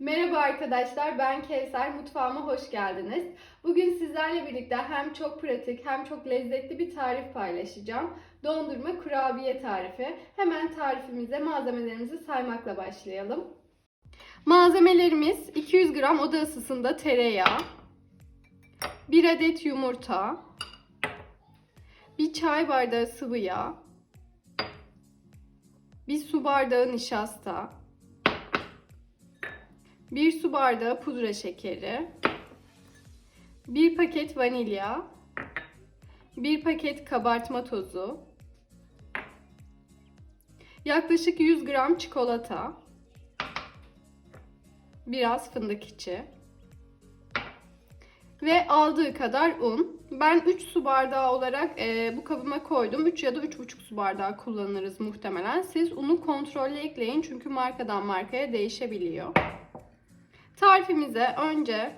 Merhaba arkadaşlar, ben Kevser. Mutfağıma hoş geldiniz. Bugün sizlerle birlikte hem çok pratik hem çok lezzetli bir tarif paylaşacağım. Dondurma kurabiye tarifi. Hemen tarifimize malzemelerimizi saymakla başlayalım. Malzemelerimiz 200 gram oda ısısında tereyağı, 1 adet yumurta, 1 çay bardağı sıvı yağ, 1 su bardağı nişasta, 1 su bardağı pudra şekeri, 1 paket vanilya, 1 paket kabartma tozu, yaklaşık 100 gram çikolata, biraz fındık içi ve aldığı kadar un. Ben 3 su bardağı olarak e, bu kabıma koydum. 3 ya da 3,5 su bardağı kullanırız muhtemelen. Siz unu kontrollü ekleyin çünkü markadan markaya değişebiliyor. Tarifimize önce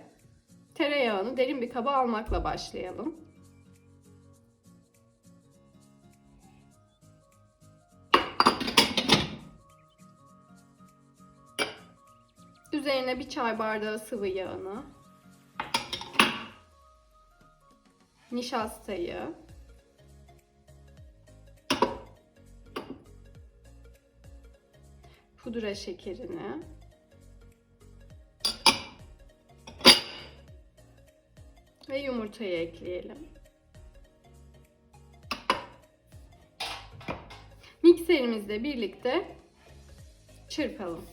tereyağını derin bir kaba almakla başlayalım. Üzerine bir çay bardağı sıvı yağını, nişastayı, pudra şekerini, ve yumurtayı ekleyelim. Mikserimizle birlikte çırpalım.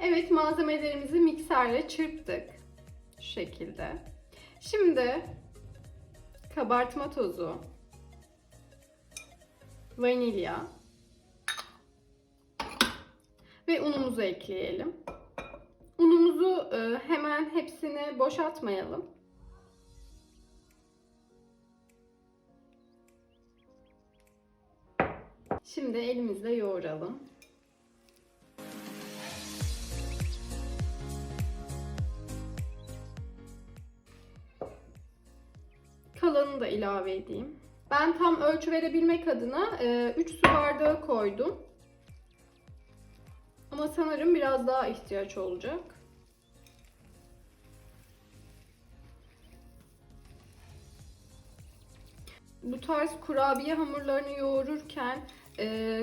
Evet malzemelerimizi mikserle çırptık. Şu şekilde. Şimdi kabartma tozu, vanilya ve unumuzu ekleyelim. Unumuzu e, hemen hepsini boşaltmayalım. Şimdi elimizle yoğuralım. Kalanını da ilave edeyim. Ben tam ölçü verebilmek adına 3 su bardağı koydum. Ama sanırım biraz daha ihtiyaç olacak. Bu tarz kurabiye hamurlarını yoğururken e,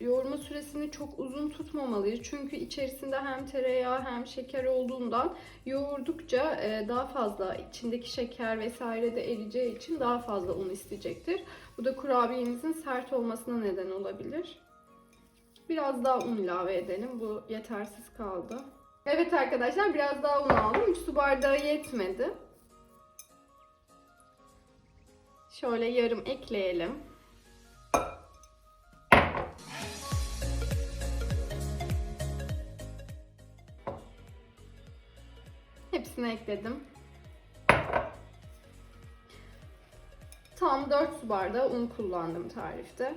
yoğurma süresini çok uzun tutmamalıyız. Çünkü içerisinde hem tereyağı hem şeker olduğundan yoğurdukça e, daha fazla içindeki şeker vesaire de eriyeceği için daha fazla un isteyecektir. Bu da kurabiyemizin sert olmasına neden olabilir. Biraz daha un ilave edelim. Bu yetersiz kaldı. Evet arkadaşlar biraz daha un aldım. 3 su bardağı yetmedi. Şöyle yarım ekleyelim. Hepsini ekledim. Tam 4 su bardağı un kullandım tarifte.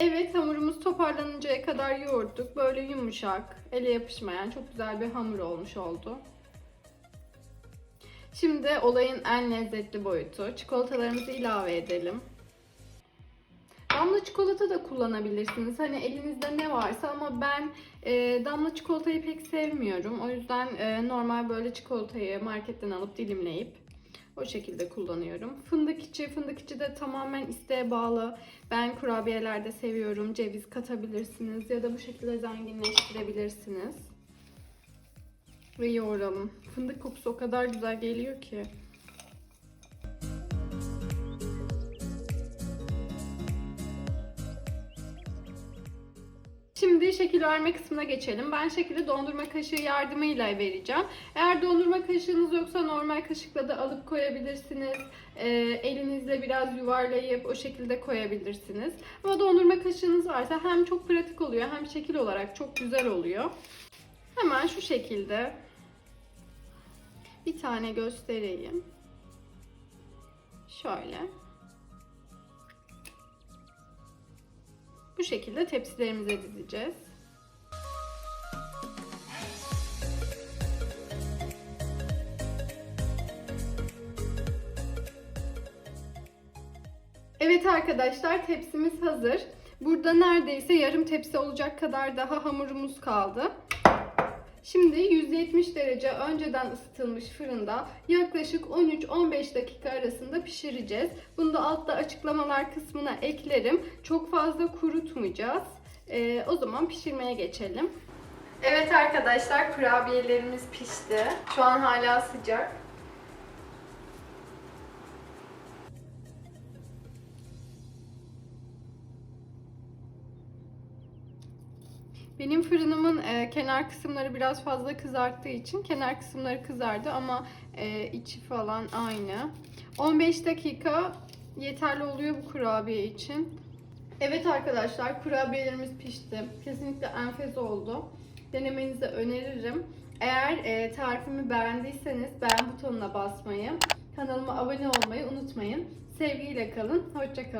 Evet hamurumuz toparlanıncaya kadar yoğurttuk. Böyle yumuşak, ele yapışmayan çok güzel bir hamur olmuş oldu. Şimdi olayın en lezzetli boyutu. Çikolatalarımızı ilave edelim. Damla çikolata da kullanabilirsiniz. Hani elinizde ne varsa ama ben e, damla çikolatayı pek sevmiyorum. O yüzden e, normal böyle çikolatayı marketten alıp dilimleyip o şekilde kullanıyorum. Fındık içi, fındık içi de tamamen isteğe bağlı. Ben kurabiyelerde seviyorum. Ceviz katabilirsiniz ya da bu şekilde zenginleştirebilirsiniz. Ve yoğuralım. Fındık kokusu o kadar güzel geliyor ki. Şimdi şekil verme kısmına geçelim. Ben şekili dondurma kaşığı yardımıyla vereceğim. Eğer dondurma kaşığınız yoksa normal kaşıkla da alıp koyabilirsiniz. Ee, elinizle biraz yuvarlayıp o şekilde koyabilirsiniz. Ama dondurma kaşığınız varsa hem çok pratik oluyor hem şekil olarak çok güzel oluyor. Hemen şu şekilde bir tane göstereyim. Şöyle. Bu şekilde tepsilerimize dizeceğiz. Evet arkadaşlar tepsimiz hazır. Burada neredeyse yarım tepsi olacak kadar daha hamurumuz kaldı. Şimdi 170 derece önceden ısıtılmış fırında yaklaşık 13-15 dakika arasında pişireceğiz. Bunu da altta açıklamalar kısmına eklerim. Çok fazla kurutmayacağız. Ee, o zaman pişirmeye geçelim. Evet arkadaşlar kurabiyelerimiz pişti. Şu an hala sıcak. Benim fırınımın e, kenar kısımları biraz fazla kızarttığı için kenar kısımları kızardı ama e, içi falan aynı. 15 dakika yeterli oluyor bu kurabiye için. Evet arkadaşlar kurabiyelerimiz pişti. Kesinlikle enfes oldu. Denemenizi öneririm. Eğer e, tarifimi beğendiyseniz beğen butonuna basmayı, kanalıma abone olmayı unutmayın. Sevgiyle kalın, hoşça kalın.